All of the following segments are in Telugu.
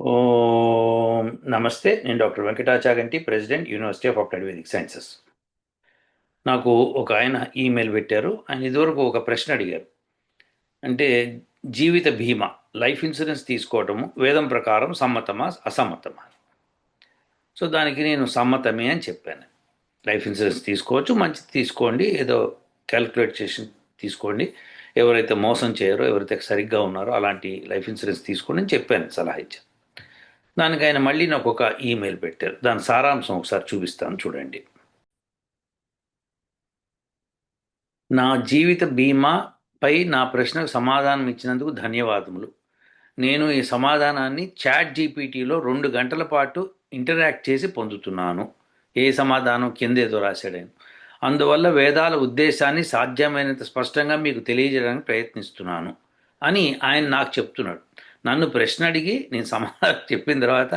ఓం నమస్తే నేను doctor Venkatachaganti president university of applied Vedic sciences. నాకు ఒక ఆయన ఈమెయిల్ పెట్టారు. ఆయన ఇదివరకు ఒక ప్రశ్న అడిగారు. అంటే జీవిత బీమా లైఫ్ ఇన్సూరెన్స్ తీసుకోవటము వేదం ప్రకారం సమ్మతమా అసమ్మతమా? సో దానికి నేను సమ్మతమే అని చెప్పాను. లైఫ్ ఇన్సూరెన్స్ తీసుకోవచ్చు మంచిది తీసుకోండి ఏదో క్యాల్కులేట్ చేసి తీసుకోండి. ఎవరైతే మోసం చేయరో ఎవరైతే సరిగ్గా ఉన్నారో అలాంటి లైఫ్ ఇన్సూరెన్స్ తీసుకోండి అని చెప్పాను సలహా ఇచ్చాను. దానికి ఆయన మళ్ళీ నాకు ఒక ఈమెయిల్ పెట్టారు. దాని సారాంశం ఒకసారి చూపిస్తాను చూడండి. నా జీవిత బీమాపై నా ప్రశ్నకు సమాధానం ఇచ్చినందుకు ధన్యవాదములు. నేను ఈ సమాధానాన్ని చాట్ జీపీటీలో రెండు గంటల పాటు ఇంటరాక్ట్ చేసి పొందుతున్నాను. ఏ సమాధానం? కిందేదో రాశాడాను అందువల్ల వేదాల ఉద్దేశాన్ని సాధ్యమైనంత స్పష్టంగా మీకు తెలియజేయడానికి ప్రయత్నిస్తున్నాను అని ఆయన నాకు చెప్తున్నాడు. నన్ను ప్రశ్న అడిగి నేను సమాధానం చెప్పిన తర్వాత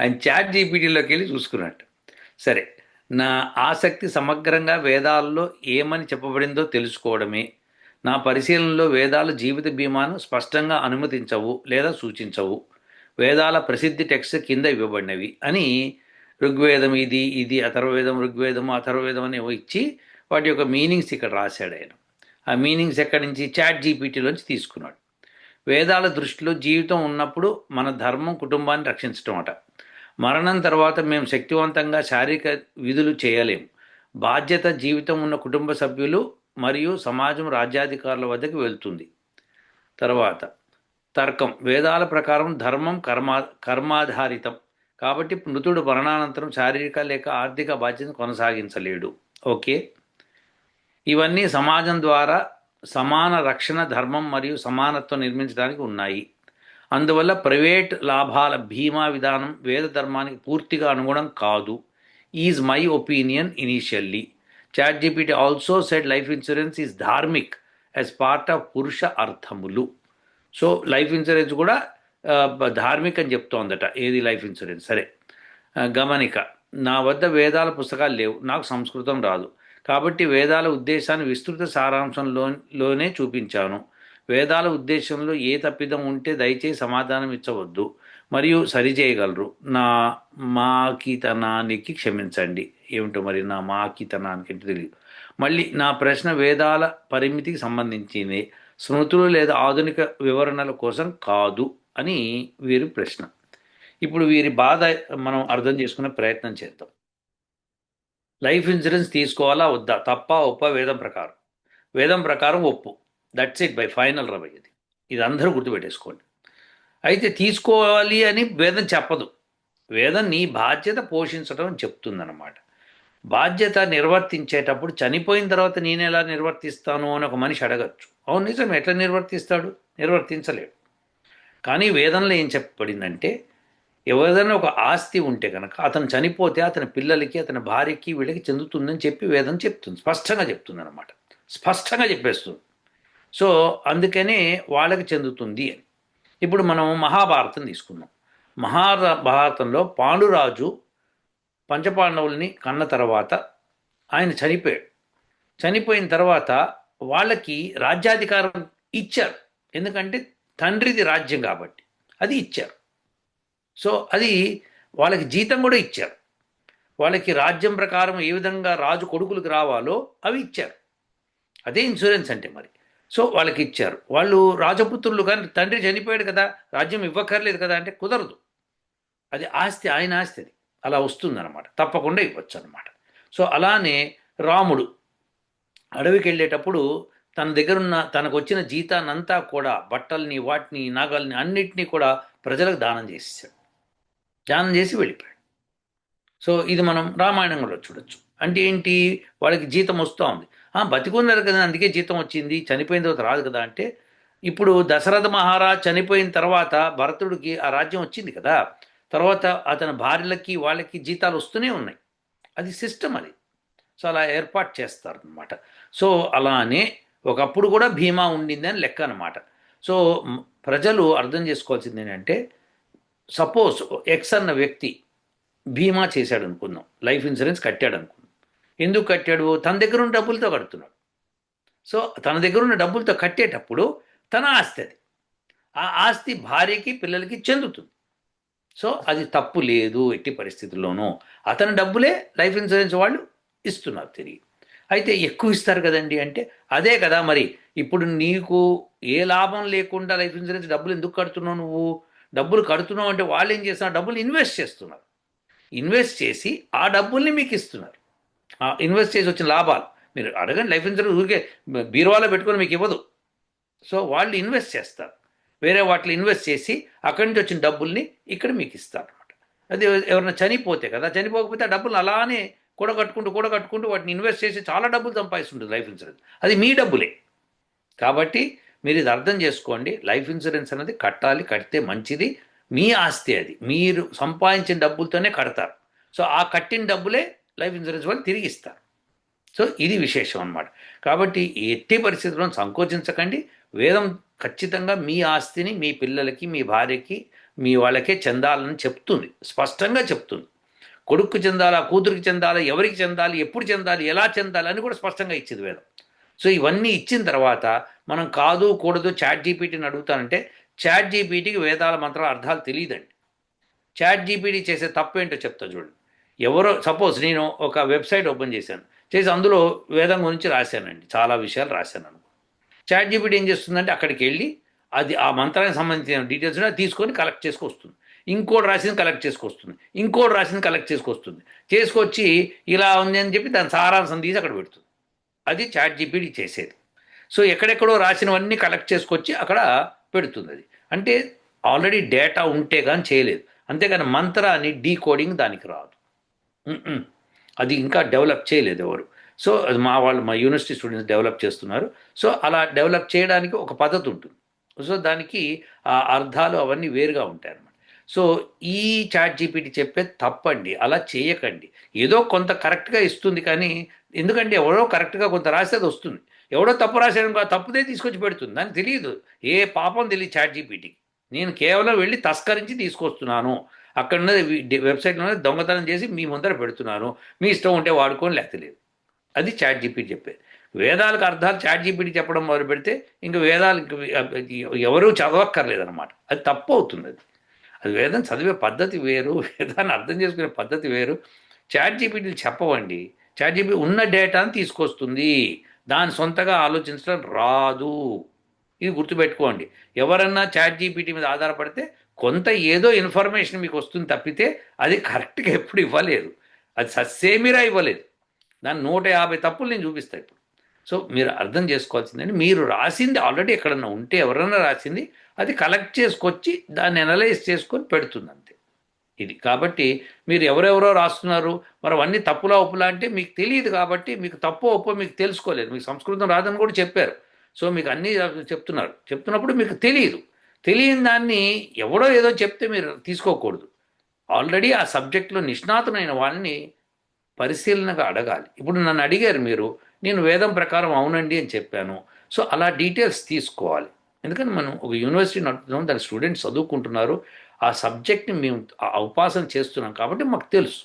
ఆయన చాట్ జీపీటీలోకి వెళ్ళి చూసుకున్నట్టు. సరే నా ఆసక్తి సమగ్రంగా వేదాల్లో ఏమని చెప్పబడిందో తెలుసుకోవడమే. నా పరిశీలనలో వేదాలు జీవిత బీమాను స్పష్టంగా అనుమతించవు లేదా సూచించవు. వేదాల ప్రసిద్ధి టెక్స్ట్ కింద ఇవ్వబడినవి అని ఋగ్వేదం ఇది ఇది అథర్వవేదం ఋగ్వేదం అథర్వవేదం అని ఇచ్చి వాటి యొక్క మీనింగ్స్ ఇక్కడ రాశాడు ఆయన. ఆ మీనింగ్స్ ఎక్కడి నుంచి? చాట్ జీపీటీలోంచి తీసుకున్నాడు. వేదాల దృష్టిలో జీవితం ఉన్నప్పుడు మన ధర్మం కుటుంబాన్ని రక్షించడం అట. మరణం తర్వాత మేము శక్తివంతంగా శారీరక విధులు చేయలేము బాధ్యత జీవితం ఉన్న కుటుంబ సభ్యులు మరియు సమాజం రాజ్యాధికారుల వద్దకు వెళ్తుంది. తర్వాత తర్కం. వేదాల ప్రకారం ధర్మం కర్మా కర్మాధారితం. కాబట్టి మృతుడు మరణానంతరం శారీరక లేక ఆర్థిక బాధ్యతను కొనసాగించలేడు. ఓకే? ఇవన్నీ సమాజం ద్వారా సమాన రక్షణ ధర్మం మరియు సమానత్వం నిర్మించడానికి ఉన్నాయి. అందువల్ల ప్రైవేట్ లాభాల బీమా విధానం వేద ధర్మానికి పూర్తిగా అనుగుణం కాదు. Is my opinion initially ChatGPT also said life insurance is dharmik as part of పురుష అర్థములు సో లైఫ్ ఇన్సూరెన్స్ కూడా ధార్మిక్ అని చెప్తోందట. ఏది లైఫ్ ఇన్సూరెన్స్ సరే. గమనిక. నా వద్ద వేదాల పుస్తకాలు లేవు. నాకు సంస్కృతం రాదు. కాబట్టి వేదాల ఉద్దేశాన్ని విస్తృత సారాంశంలోనే చూపించాను. వేదాల ఉద్దేశంలో ఏ తప్పిదం ఉంటే దయచేసి సమాధానం ఇచ్చవద్దు మరియు సరిచేయగలరు. నా మాకితనానికి క్షమించండి. ఏమిటో మరి నా మాకితనానికి తెలియదు. మళ్ళీ నా ప్రశ్న వేదాల పరిమితికి సంబంధించింది. స్మృతులు లేదా ఆధునిక వివరణల కోసం కాదు అని వీరి ప్రశ్న. ఇప్పుడు వీరి బాధ మనం అర్థం చేసుకునే ప్రయత్నం చేద్దాం. లైఫ్ ఇన్సూరెన్స్ తీసుకోవాలా వద్దా? తప్ప ఒప్ప? వేదం ప్రకారం. వేదం ప్రకారం ఒప్పు. That's it by final Ravayya ఇది. ఇది అందరూ గుర్తుపెట్టేసుకోండి. అయితే తీసుకోవాలి అని వేదం చెప్పదు. వేదం నీ బాధ్యత పోషించడం అని చెప్తుందన్నమాట. బాధ్యత నిర్వర్తించేటప్పుడు చనిపోయిన తర్వాత నేను ఎలా నిర్వర్తిస్తాను అని ఒక మనిషి అడగచ్చు. అవును నిజం ఎట్లా నిర్వర్తిస్తాడు? నిర్వర్తించలేడు. కానీ వేదంలో ఏం చెప్పబడిందంటే ఎవరిదైనా ఒక ఆస్తి ఉంటే కనుక అతను చనిపోతే అతని పిల్లలకి అతని భార్యకి వీళ్ళకి చెందుతుందని చెప్పి వేదం చెప్తుంది. స్పష్టంగా చెప్తుంది అనమాట స్పష్టంగా చెప్పేస్తుంది. సో అందుకనే వాళ్ళకి చెందుతుంది అని. ఇప్పుడు మనం మహాభారతం తీసుకుందాం. మహాభారతంలో పాండురాజు పంచపాండవుల్ని కన్న తర్వాత ఆయన చనిపోయాడు. చనిపోయిన తర్వాత వాళ్ళకి రాజ్యాధికారం ఇచ్చారు. ఎందుకంటే తండ్రిది రాజ్యం కాబట్టి అది ఇచ్చారు. సో అది వాళ్ళకి జీతం కూడా ఇచ్చారు. వాళ్ళకి రాజ్యం ప్రకారం ఏ విధంగా రాజు కొడుకులకు రావాలో అవి ఇచ్చారు. అదే ఇన్సూరెన్స్ అంటే మరి. సో వాళ్ళకి ఇచ్చారు. వాళ్ళు రాజపుత్రులు కానీ తండ్రి చనిపోయాడు కదా రాజ్యం ఇవ్వక్కర్లేదు కదా అంటే కుదరదు. అది ఆస్తి ఆయన ఆస్తి అది అలా వస్తుందన్నమాట. తప్పకుండా ఇవ్వచ్చు అనమాట సో అలానే రాముడు అడవికి వెళ్ళేటప్పుడు తన దగ్గరున్న తనకు వచ్చిన జీతాన్నంతా కూడా బట్టల్ని వాటిని నాగల్ని అన్నిటినీ కూడా ప్రజలకు దానం చేసేసాడు. ధ్యానం చేసి వెళ్ళిపోయాడు. సో ఇది మనం రామాయణంలో చూడొచ్చు. అంటే ఏంటి? వాళ్ళకి జీతం వస్తూ ఉంది. బతికున్నారు కదా అందుకే జీతం వచ్చింది చనిపోయిన తర్వాత రాదు కదా అంటే ఇప్పుడు దశరథ మహారాజ్ చనిపోయిన తర్వాత భరతుడికి ఆ రాజ్యం వచ్చింది కదా తర్వాత అతని భార్యలకి వాళ్ళకి జీతాలు వస్తూనే ఉన్నాయి. అది సిస్టమ్ అది. సో అలా ఏర్పాటు చేస్తారనమాట సో అలానే ఒకప్పుడు కూడా భీమా ఉండింది అని లెక్క అనమాట సో ప్రజలు అర్థం చేసుకోవాల్సింది ఏంటంటే సపోజ్ ఎక్స్ అన్న వ్యక్తి బీమా చేశాడు అనుకుందాం లైఫ్ ఇన్సూరెన్స్ కట్టాడు అనుకుందాం ఎందుకు కట్టాడు? తన దగ్గర ఉన్న డబ్బులతో కడుతున్నాడు. సో తన దగ్గర ఉన్న డబ్బులతో కట్టేటప్పుడు తన ఆస్తి అది. ఆ ఆస్తి భార్యకి పిల్లలకి చెందుతుంది. సో అది తప్పు లేదు ఎట్టి పరిస్థితుల్లోనూ. అతని డబ్బులే లైఫ్ ఇన్సూరెన్స్ వాళ్ళు ఇస్తున్నారు తిరిగి. అయితే ఎక్కువ ఇస్తారు కదండి అంటే అదే కదా మరి. ఇప్పుడు నీకు ఏ లాభం లేకుండా లైఫ్ ఇన్సూరెన్స్ డబ్బులు ఎందుకు కడుతున్నావు నువ్వు? డబ్బులు కడుతున్నాం అంటే వాళ్ళు ఏం చేస్తున్నారు? డబ్బులు ఇన్వెస్ట్ చేస్తున్నారు. ఇన్వెస్ట్ చేసి ఆ డబ్బుల్ని మీకు ఇస్తున్నారు. ఆ ఇన్వెస్ట్ చేసి వచ్చిన లాభాలు. మీరు అడగండి లైఫ్ ఇన్సూరెన్స్ ఊరికే బీరువాలో పెట్టుకొని మీకు ఇవ్వదు. సో వాళ్ళు ఇన్వెస్ట్ చేస్తారు. వేరే వాటిలో ఇన్వెస్ట్ చేసి అక్కడి నుంచి వచ్చిన డబ్బుల్ని ఇక్కడ మీకు ఇస్తారు అనమాట అది ఎవరైనా చనిపోతే కదా చనిపోకపోతే ఆ డబ్బులు అలానే కూడగట్టుకుంటూ కూడగట్టుకుంటూ వాటిని ఇన్వెస్ట్ చేసి చాలా డబ్బులు సంపాదిస్తుంటుంది లైఫ్ ఇన్సూరెన్స్. అది మీ డబ్బులే. కాబట్టి మీరు ఇది అర్థం చేసుకోండి. లైఫ్ ఇన్సూరెన్స్ అనేది కట్టాలి కడితే మంచిది. మీ ఆస్తి అది. మీరు సంపాదించిన డబ్బులతోనే కడతారు. సో ఆ కట్టిన డబ్బులే లైఫ్ ఇన్సూరెన్స్ వాళ్ళు తిరిగి ఇస్తారు. సో ఇది విశేషం అన్నమాట. కాబట్టి ఎట్టి పరిస్థితుల్లో సంకోచించకండి. వేదం ఖచ్చితంగా మీ ఆస్తిని మీ పిల్లలకి మీ భార్యకి మీ వాళ్ళకే చెందాలని చెప్తుంది. స్పష్టంగా చెప్తుంది. కొడుకు చెందాలా కూతురికి చెందాలా ఎవరికి చెందాలి ఎప్పుడు చెందాలి ఎలా చెందాలి అని కూడా స్పష్టంగా ఇచ్చింది వేదం. సో ఇవన్నీ ఇచ్చిన తర్వాత మనం కాదు కూడదు చాట్ జీపీటీని అడుగుతానంటే చాట్ జీపీటీకి వేదాల మంత్రాల అర్థాలు తెలియదండి. చాట్ జీపీటీ చేసే తప్పు ఏంటో చెప్తా చూడండి ఎవరో సపోజ్ నేను ఒక వెబ్సైట్ ఓపెన్ చేశాను. చేసి అందులో వేదం గురించి రాశానండి. చాలా విషయాలు రాశాను అనుకో. చాట్ జీపీటీ ఏం చేస్తుందంటే అక్కడికి వెళ్ళి అది ఆ మంత్రానికి సంబంధించిన డీటెయిల్స్ కూడా తీసుకొని కలెక్ట్ చేసుకొస్తుంది. ఇంకోటి రాసింది కలెక్ట్ చేసుకొస్తుంది. ఇంకోటి రాసింది కలెక్ట్ చేసుకొస్తుంది. చేసుకొచ్చి ఇలా ఉంది అని చెప్పి దాని సారాంశం తీసి అక్కడ పెడుతుంది. అది చాట్ జీపీటీ చేసేది. సో ఎక్కడెక్కడో రాసినవన్నీ కలెక్ట్ చేసుకొచ్చి అక్కడ పెడుతుంది అది అంటే ఆల్రెడీ డేటా ఉంటే కానీ చేయలేదు. అంతేగాని మంత్రాన్ని డీకోడింగ్ దానికి రాదు. అది ఇంకా డెవలప్ చేయలేదు ఎవరు. సో అది మా వాళ్ళు మా యూనివర్సిటీ స్టూడెంట్స్ డెవలప్ చేస్తున్నారు. సో అలా డెవలప్ చేయడానికి ఒక పద్ధతి ఉంటుంది. సో దానికి ఆ అర్థాలు అవన్నీ వేరుగా ఉంటాయి అన్నమాట. సో ఈ చాట్ జీపీటీ చెప్పే తప్పండి. అలా చేయకండి. ఏదో కొంత కరెక్ట్గా ఇస్తుంది కానీ ఎందుకంటే ఎవరో కరెక్ట్గా కొంత రాసేది వస్తుంది. ఎవడో తప్పు రాశాడు తప్పుదే తీసుకొచ్చి పెడుతుంది. దానికి తెలియదు. ఏ పాపం తెలియదు చాట్ జీపీటీకి నేను కేవలం వెళ్ళి తస్కరించి తీసుకొస్తున్నాను. అక్కడ ఉన్నది వెబ్సైట్లో ఉన్నది దొంగతనం చేసి మీ ముందర పెడుతున్నాను. మీ ఇష్టం ఉంటే వాడుకొని లేకలేదు అది చాట్ జీపీటీ చెప్పేది. వేదాలకు అర్థాలు చాట్ జీపీటీ చెప్పడం మొదలు పెడితే ఇంకా వేదాలు ఎవరూ చదవక్కర్లేదు అనమాట అది తప్పు అవుతుంది అది అది వేదం చదివే పద్ధతి వేరు వేదాన్ని అర్థం చేసుకునే పద్ధతి వేరు. చాట్ జీపీటీలు చెప్పవండి. చాట్ జీపీ ఉన్న డేటాను తీసుకొస్తుంది. దాని సొంతగా ఆలోచించడం రాదు. ఇది గుర్తుపెట్టుకోండి. ఎవరన్నా చాట్ జీపీటీ మీద ఆధారపడితే కొంత ఏదో ఇన్ఫర్మేషన్ మీకు వస్తుంది తప్పితే అది కరెక్ట్గా ఎప్పుడు ఇవ్వలేదు. అది సస్సేమిరా ఇవ్వలేదు. దాని నూట యాభై తప్పులు నేను చూపిస్తాను ఇప్పుడు. సో మీరు అర్థం చేసుకోవాల్సిందండి. మీరు రాసింది ఆల్రెడీ ఎక్కడన్నా ఉంటే ఎవరన్నా రాసింది అది కలెక్ట్ చేసుకొచ్చి దాన్ని అనలైజ్ చేసుకొని పెడుతుంది అంతే. ఇది. కాబట్టి మీరు ఎవరెవరో రాస్తున్నారు మరి అవన్నీ తప్పులా ఒప్పులా అంటే మీకు తెలియదు కాబట్టి మీకు తప్పు ఒప్పో మీకు తెలుసుకోలేదు. మీకు సంస్కృతం రాదని కూడా చెప్పారు. సో మీకు అన్నీ చెప్తున్నారు. చెప్తున్నప్పుడు మీకు తెలియదు. తెలియని దాన్ని ఎవడో ఏదో చెప్తే మీరు తీసుకోకూడదు. ఆల్రెడీ ఆ సబ్జెక్ట్లో నిష్ణాతులైన వాళ్ళని పరిశీలనగా అడగాలి. ఇప్పుడు నన్ను అడిగారు మీరు నేను వేదం ప్రకారం అవునండి అని చెప్పాను. సో అలా డీటెయిల్స్ తీసుకోవాలి. ఎందుకంటే మనం ఒక యూనివర్సిటీ నడుపుతున్నాం దాని స్టూడెంట్స్ చదువుకుంటున్నారు ఆ సబ్జెక్ట్ని మేము ఉపాసన చేస్తున్నాం కాబట్టి మాకు తెలుసు.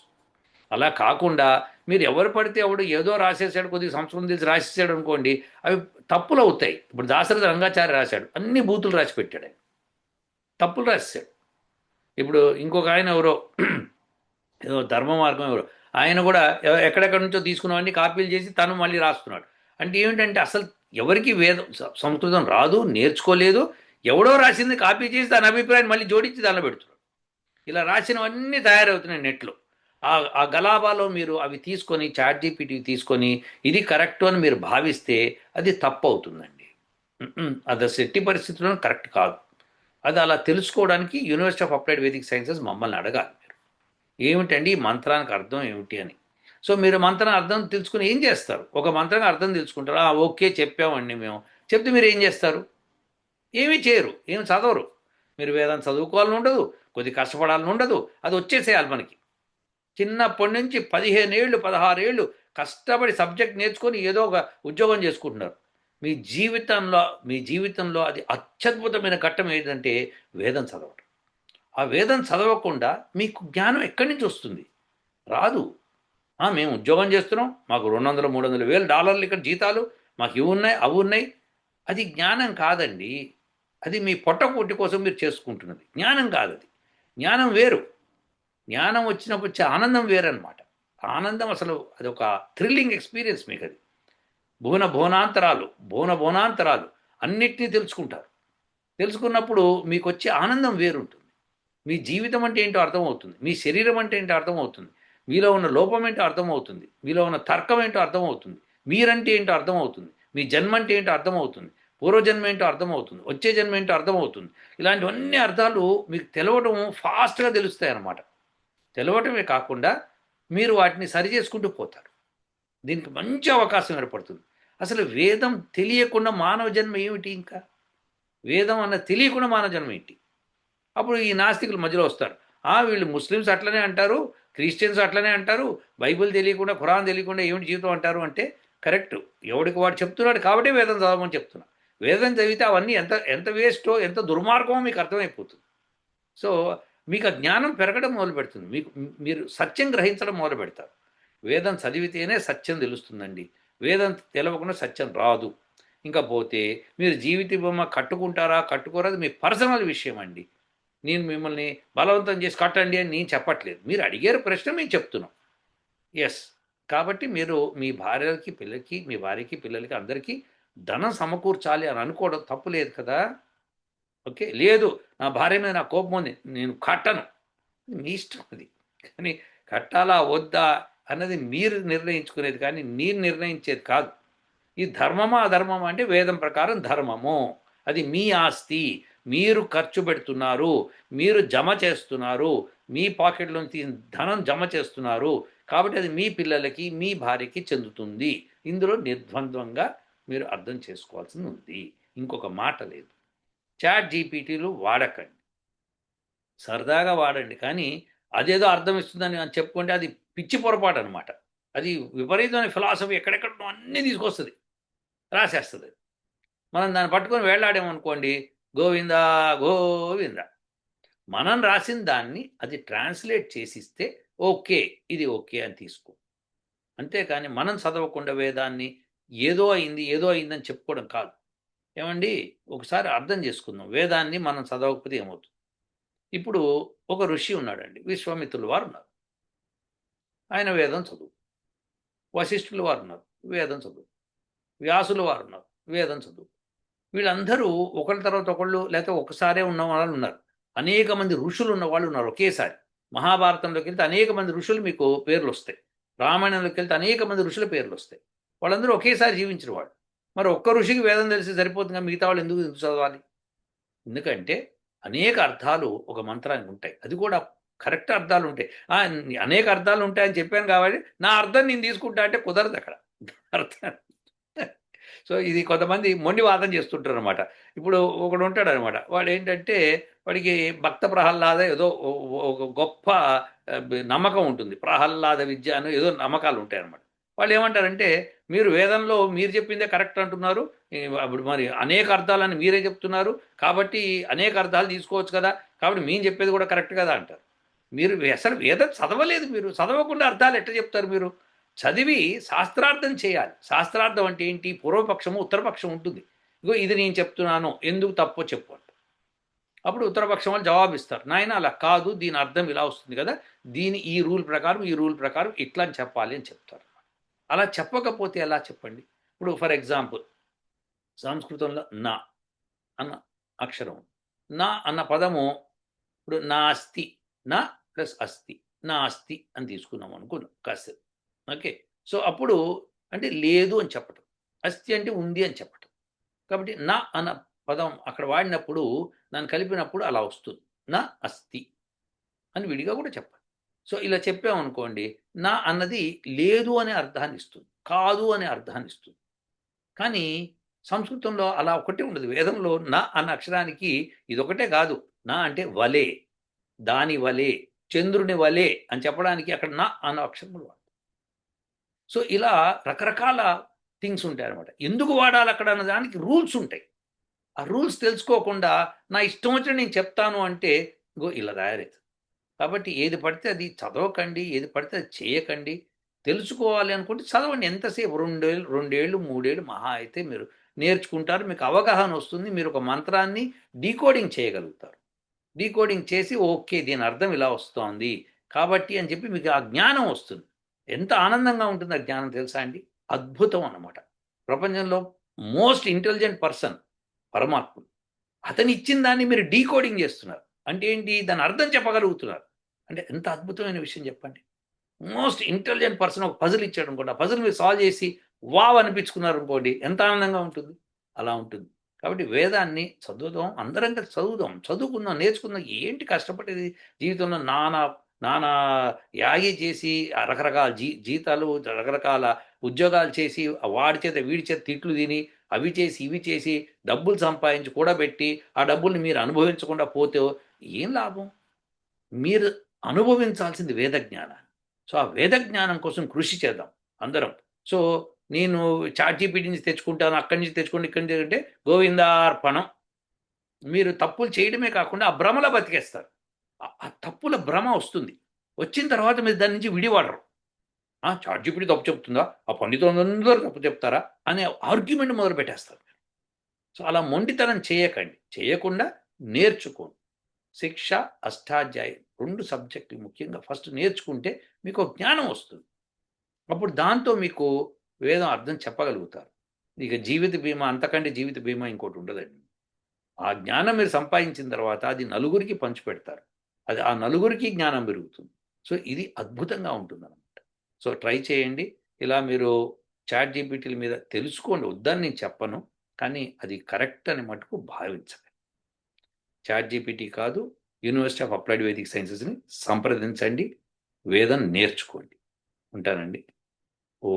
అలా కాకుండా మీరు ఎవరు పడితే ఎవడు ఏదో రాసేసాడు కొద్దిగా సంస్కృతం తీసి రాసేసాడు అనుకోండి అవి తప్పులు అవుతాయి. ఇప్పుడు దాశరథ రంగాచారి రాశాడు అన్ని బూతులు రాసి పెట్టాడు ఆయన. తప్పులు రాసేసాడు. ఇప్పుడు ఇంకొక ఆయన ఎవరో ఏదో ధర్మ మార్గం ఎవరో ఆయన కూడా ఎక్కడెక్కడి నుంచో తీసుకున్నవన్నీ కాపీలు చేసి తను మళ్ళీ రాస్తున్నాడు. అంటే ఏమిటంటే అసలు ఎవరికి వేదం సంస్కృతం రాదు నేర్చుకోలేదు. ఎవడో రాసింది కాపీ చేసి దాని అభిప్రాయం మళ్ళీ జోడించి దానిలో పెడుతున్నాడు ఇలా రాసినవన్నీ తయారవుతున్నాయి నెట్లో. ఆ ఆ గలాబాలో మీరు అవి తీసుకొని చాట్ జీపీటీ తీసుకొని ఇది కరెక్ట్ అని మీరు భావిస్తే అది తప్పు అవుతుందండి అది అసలు ఎట్టి పరిస్థితుల్లో కరెక్ట్ కాదు. అది అలా తెలుసుకోవడానికి university of applied Vedic sciences మమ్మల్ని అడగాలి మీరు. ఏమిటండి ఈ మంత్రానికి అర్థం ఏమిటి అని. సో మీరు మంత్రం అర్థం తెలుసుకుని ఏం చేస్తారు? ఒక మంత్రం అర్థం తెలుసుకుంటారు. "ఆ, ఓకే చెప్పామండి మేము. చెప్తే మీరు ఏం చేస్తారు? ఏమీ చేయరు ఏమి చదవరు. మీరు వేదాన్ని చదువుకోవాలని ఉండదు కొద్ది కష్టపడాలని ఉండదు. అది వచ్చేసేయాలి మనకి. చిన్నప్పటి నుంచి పదిహేను ఏళ్ళు పదహారు ఏళ్ళు కష్టపడి సబ్జెక్ట్ నేర్చుకొని ఏదో ఒక ఉద్యోగం చేసుకుంటున్నారు. మీ జీవితంలో మీ జీవితంలో అది అత్యద్భుతమైన ఘట్టం ఏంటంటే వేదం చదవటం. ఆ వేదం చదవకుండా మీకు జ్ఞానం ఎక్కడి నుంచి వస్తుంది? రాదు. మేము ఉద్యోగం చేస్తున్నాం. మాకు రెండు వందలు మూడు వందల వేలు డాలర్లు ఇక్కడ జీతాలు. మాకు ఇవి ఉన్నాయి అవి ఉన్నాయి. అది జ్ఞానం కాదండి. అది మీ పొట్టకూటి కోసం మీరు చేసుకుంటున్నది. జ్ఞానం కాదు అది జ్ఞానం వేరు. జ్ఞానం వచ్చినప్పుడు వచ్చే ఆనందం వేరనమాట ఆనందం అసలు అది ఒక థ్రిల్లింగ్ ఎక్స్పీరియన్స్ మీకు అది భువన భువనాంతరాలు భువన భువనాంతరాలు అన్నిటినీ తెలుసుకుంటారు. తెలుసుకున్నప్పుడు మీకు వచ్చే ఆనందం వేరుంటుంది. మీ జీవితం అంటే ఏంటో అర్థమవుతుంది. మీ శరీరం అంటే ఏంటో అర్థమవుతుంది. మీలో ఉన్న లోపం ఏంటో అర్థమవుతుంది. మీలో ఉన్న తర్కం ఏంటో అర్థమవుతుంది. మీరంటే ఏంటో అర్థమవుతుంది. మీ జన్మ అంటే ఏంటో అర్థమవుతుంది. పూర్వజన్మ ఏంటో అర్థమవుతుంది. వచ్చే జన్మ ఏంటో అర్థమవుతుంది. ఇలాంటివన్నీ అర్థాలు మీకు తెలవటం ఫాస్ట్గా తెలుస్తాయి అన్నమాట తెలవటమే కాకుండా మీరు వాటిని సరి చేసుకుంటూ పోతారు. దీనికి మంచి అవకాశం ఏర్పడుతుంది. అసలు వేదం తెలియకుండా మానవ జన్మ ఏమిటి ఇంకా? వేదం అన్న తెలియకుండా మానవ జన్మ ఏంటి? అప్పుడు ఈ నాస్తికులు మధ్యలో వస్తారు. ఆ వీళ్ళు ముస్లిమ్స్ అట్లనే అంటారు. క్రిస్టియన్స్ అట్లనే అంటారు బైబిల్ తెలియకుండా ఖురాన్ తెలియకుండా ఏమిటి జీవితం అంటారు అంటే కరెక్ట్. ఎవడికి వాడు చెప్తున్నాడు కాబట్టి వేదం చదవమని చెప్తున్నా. వేదం చదివితే అవన్నీ ఎంత ఎంత వేస్టో ఎంత దుర్మార్గమో మీకు అర్థమైపోతుంది. సో మీకు ఆ జ్ఞానం పెరగడం మొదలు పెడుతుంది. మీకు మీరు సత్యం గ్రహించడం మొదలు పెడతారు. వేదం చదివితేనే సత్యం తెలుస్తుందండి. వేదం తెలవకుండా సత్యం రాదు. ఇంకా పోతే మీరు జీవిత బొమ్మ కట్టుకుంటారా కట్టుకోరా అది మీ పర్సనల్ విషయం అండి నేను మిమ్మల్ని బలవంతం చేసి కట్టండి అని నేను చెప్పట్లేదు. మీరు అడిగారు ప్రశ్న మేము చెప్తున్నాం. ఎస్ కాబట్టి మీరు మీ భార్యకి పిల్లకి మీ భార్యకి పిల్లలకి అందరికీ ధనం సమకూర్చాలి అని అనుకోవడం తప్పు లేదు కదా? ఓకే? లేదు. నా భార్య మీద నా కోపం ఉంది. నేను కట్టను. మీ ఇష్టం అది. కానీ కట్టాలా వద్దా అన్నది మీరు నిర్ణయించుకునేది కానీ నేను నిర్ణయించేది కాదు. ఈ ధర్మమా అధర్మమా అంటే వేదం ప్రకారం ధర్మము. అది మీ ఆస్తి. మీరు ఖర్చు పెడుతున్నారు మీరు జమ చేస్తున్నారు మీ పాకెట్లోంచి ధనం జమ చేస్తున్నారు కాబట్టి అది మీ పిల్లలకి మీ భార్యకి చెందుతుంది. ఇందులో నిర్ద్వంద్వంగా మీరు అర్థం చేసుకోవాల్సి ఉంది. ఇంకొక మాట లేదు. చాట్ జీపీటీలు వాడకండి. సరదాగా వాడండి కానీ అదేదో అర్థం ఇస్తుందని అని చెప్పుకుంటే అది పిచ్చి పొరపాటు అనమాట అది విపరీతమైన ఫిలాసఫీ ఎక్కడెక్కడ అన్నీ తీసుకొస్తుంది. రాసేస్తుంది. మనం దాన్ని పట్టుకొని వేలాడామనుకోండి గోవిందా గోవింద. మనం రాసిన దాన్ని అది ట్రాన్స్లేట్ చేసిస్తే ఓకే ఇది ఓకే అని తీసుకో. అంతేకాని మనం చదవకుండా వేదాన్ని ఏదో అయింది ఏదో అయిందని చెప్పుకోవడం కాదు. ఏమండి? ఒకసారి అర్థం చేసుకుందాం. వేదాన్ని మనం చదవకపోతే ఏమవుతుంది? ఇప్పుడు ఒక ఋషి ఉన్నాడండి విశ్వామిత్రులు వారు ఉన్నారు. ఆయన వేదం చదువు. వశిష్ఠులు వారు ఉన్నారు వేదం చదువు. వ్యాసులు వారు ఉన్నారు వేదం చదువు. వీళ్ళందరూ ఒకరి తర్వాత ఒకళ్ళు లేకపోతే ఒకసారే ఉన్న వాళ్ళు ఉన్నారు. అనేక మంది ఋషులు ఉన్న వాళ్ళు ఉన్నారు ఒకేసారి. మహాభారతంలోకి వెళ్తే అనేక మంది ఋషులు మీకు పేర్లు వస్తాయి. రామాయణంలోకి వెళ్తే అనేక మంది ఋషుల పేర్లు వస్తాయి. వాళ్ళందరూ ఒకేసారి జీవించిన వాళ్ళు. మరి ఒక్క ఋషికి వేదం తెలిసి సరిపోతుందిగా మిగతా వాళ్ళు ఎందుకు ఎందుకు చదవాలి? ఎందుకంటే అనేక అర్థాలు ఒక మంత్రానికి ఉంటాయి. అది కూడా కరెక్ట్ అర్థాలు ఉంటాయి. అనేక అర్థాలు ఉంటాయని చెప్పాను కాబట్టి నా అర్థం నేను తీసుకుంటా అంటే కుదరదు అక్కడ. అర్థం సో ఇది కొంతమంది మొండి వాదం చేస్తుంటారు అనమాట ఇప్పుడు ఒకడు ఉంటాడు అనమాట వాడు ఏంటంటే వాడికి భక్త ప్రహ్లాద ఏదో ఒక గొప్ప నమ్మకం ఉంటుంది. ప్రహ్లాద విద్య అని ఏదో నమ్మకాలు ఉంటాయి అనమాట వాళ్ళు ఏమంటారంటే మీరు వేదంలో మీరు చెప్పిందే కరెక్ట్ అంటున్నారు. అప్పుడు మరి అనేక అర్థాలని మీరే చెప్తున్నారు. కాబట్టి అనేక అర్థాలు తీసుకోవచ్చు కదా. కాబట్టి మేము చెప్పేది కూడా కరెక్ట్ కదా అంటారు. మీరు అసలు వేదం చదవలేదు మీరు. చదవకుండా అర్థాలు ఎట్లా చెప్తారు మీరు? చదివి శాస్త్రార్థం చేయాలి. శాస్త్రార్థం అంటే ఏంటి? పూర్వపక్షము ఉత్తరపక్షం ఉంటుంది. ఇగో ఇది నేను చెప్తున్నాను. ఎందుకు తప్పో చెప్పు అంట. అప్పుడు ఉత్తరపక్షం వాళ్ళు జవాబిస్తారు నాయన అలా కాదు. దీని అర్థం ఇలా వస్తుంది కదా. దీని ఈ రూల్ ప్రకారం ఈ రూల్ ప్రకారం ఇట్లా అని చెప్పాలి అని చెప్తారు. అలా చెప్పకపోతే ఎలా చెప్పండి? ఇప్పుడు ఫర్ ఎగ్జాంపుల్ సంస్కృతంలో నా అన్న అక్షరం. నా అన్న పదము ఇప్పుడు నా అస్థి నా ప్లస్ అస్థి నా అస్థి అని తీసుకున్నాం అనుకున్నాం కాసేపు ఓకే. సో అప్పుడు అంటే లేదు అని చెప్పటం. అస్థి అంటే ఉంది అని చెప్పటం. కాబట్టి నా అన్న పదం అక్కడ వాడినప్పుడు దాన్ని కలిపినప్పుడు అలా వస్తుంది. నా అస్థి అని విడిగా కూడా చెప్పాలి. సో ఇలా చెప్పామనుకోండి నా అన్నది లేదు అనే అర్థాన్ని ఇస్తుంది. కాదు అనే అర్థాన్ని ఇస్తుంది. కానీ సంస్కృతంలో అలా ఒకటే ఉండదు. వేదంలో నా అన్న అక్షరానికి ఇదొకటే కాదు. నా అంటే వలే దాని వలే చంద్రుని వలే అని చెప్పడానికి అక్కడ నా అన్న అక్షరములు వాడు. సో ఇలా రకరకాల థింగ్స్ ఉంటాయి అనమాట ఎందుకు వాడాలి అక్కడ అన్న దానికి రూల్స్ ఉంటాయి. ఆ రూల్స్ తెలుసుకోకుండా నా ఇష్టం వచ్చిన నేను చెప్తాను అంటే గో ఇలా తయారవుతుంది కాబట్టి ఏది పడితే అది చదవకండి ఏది పడితే అది చేయకండి. తెలుసుకోవాలి అనుకుంటే చదవండి. ఎంతసేపు? రెండేళ్ళు రెండేళ్ళు మూడేళ్ళు మహా అయితే మీరు నేర్చుకుంటారు. మీకు అవగాహన వస్తుంది. మీరు ఒక మంత్రాన్ని డీకోడింగ్ చేయగలుగుతారు. డీకోడింగ్ చేసి ఓకే దీని అర్థం ఇలా వస్తోంది కాబట్టి అని చెప్పి మీకు ఆ జ్ఞానం వస్తుంది. ఎంత ఆనందంగా ఉంటుంది ఆ జ్ఞానం తెలుసా అండి? అద్భుతం అన్నమాట. ప్రపంచంలో మోస్ట్ ఇంటెలిజెంట్ పర్సన్ పరమాత్ముడు. అతను ఇచ్చిన దాన్ని మీరు డీకోడింగ్ చేస్తున్నారు. అంటే ఏంటి? దాని అర్థం చెప్పగలుగుతున్నారు. అంటే ఎంత అద్భుతమైన విషయం చెప్పండి. మోస్ట్ ఇంటెలిజెంట్ పర్సన్ ఒక పజిల్ ఇచ్చాడు అనుకోండి. ఆ పజిల్ మీరు సాల్వ్ చేసి వావ్ అనిపించుకున్నారు అనుకోండి. ఎంత ఆనందంగా ఉంటుంది? అలా ఉంటుంది. కాబట్టి వేదాన్ని చదువుదాం. అందరం కలిసి చదువుదాం. చదువుకుందాం నేర్చుకుందాం. ఏంటి కష్టపడేది? జీవితంలో నానా నానా యాగి చేసి రకరకాల జీ జీతాలు రకరకాల ఉద్యోగాలు చేసి వాడి చేత వీడి చేత తిట్లు తిని అవి చేసి ఇవి చేసి డబ్బులు సంపాదించి కూడా పెట్టి ఆ డబ్బుల్ని మీరు అనుభవించకుండా పోతే ఏం లాభం? మీరు అనుభవించాల్సింది వేద జ్ఞానాన్ని సో ఆ వేద జ్ఞానం కోసం కృషి చేద్దాం అందరం. సో నేను చార్జీపీటీ నుంచి తెచ్చుకుంటాను అక్కడి నుంచి తెచ్చుకుంటే ఇక్కడి నుంచి అంటే గోవిందార్పణం. మీరు తప్పులు చేయడమే కాకుండా ఆ భ్రమలో బతికేస్తారు. ఆ- తప్పుల భ్రమ వస్తుంది. వచ్చిన తర్వాత మీరు దాని నుంచి విడివాడరు ఆ చాట్ జీపీటీ తప్పు చెప్తుందా? ఆ పండితులందరూ తప్పు చెప్తారా? అనే ఆర్గ్యుమెంట్ మొదలు పెట్టేస్తారు సో అలా మొండితనం చేయకండి. చేయకుండా నేర్చుకోండి. శిక్ష అష్టాధ్యాయం రెండు సబ్జెక్టులు ముఖ్యంగా ఫస్ట్ నేర్చుకుంటే మీకు జ్ఞానం వస్తుంది. అప్పుడు దాంతో మీకు వేదం అర్థం చెప్పగలుగుతారు. ఇక జీవిత బీమా అంతకంటే జీవిత బీమా ఇంకోటి ఉండదండి. ఆ జ్ఞానం మీరు సంపాదించిన తర్వాత అది నలుగురికి పంచిపెడతారు. అది ఆ నలుగురికి జ్ఞానం పెరుగుతుంది. సో ఇది అద్భుతంగా ఉంటుంది అనమాట సో ట్రై చేయండి. ఇలా మీరు చాట్ జీపీటీల మీద తెలుసుకోండి. వద్దని నేను చెప్పను. కానీ అది కరెక్ట్ అని మటుకు భావించండి చాట్ జీపీటీ కాదు యూనివర్సిటీ ఆఫ్ అప్లైడ్ వేదిక్ సైన్సెస్ని సంప్రదించండి. వేదం నేర్చుకోండి. ఉంటానండి. ఓ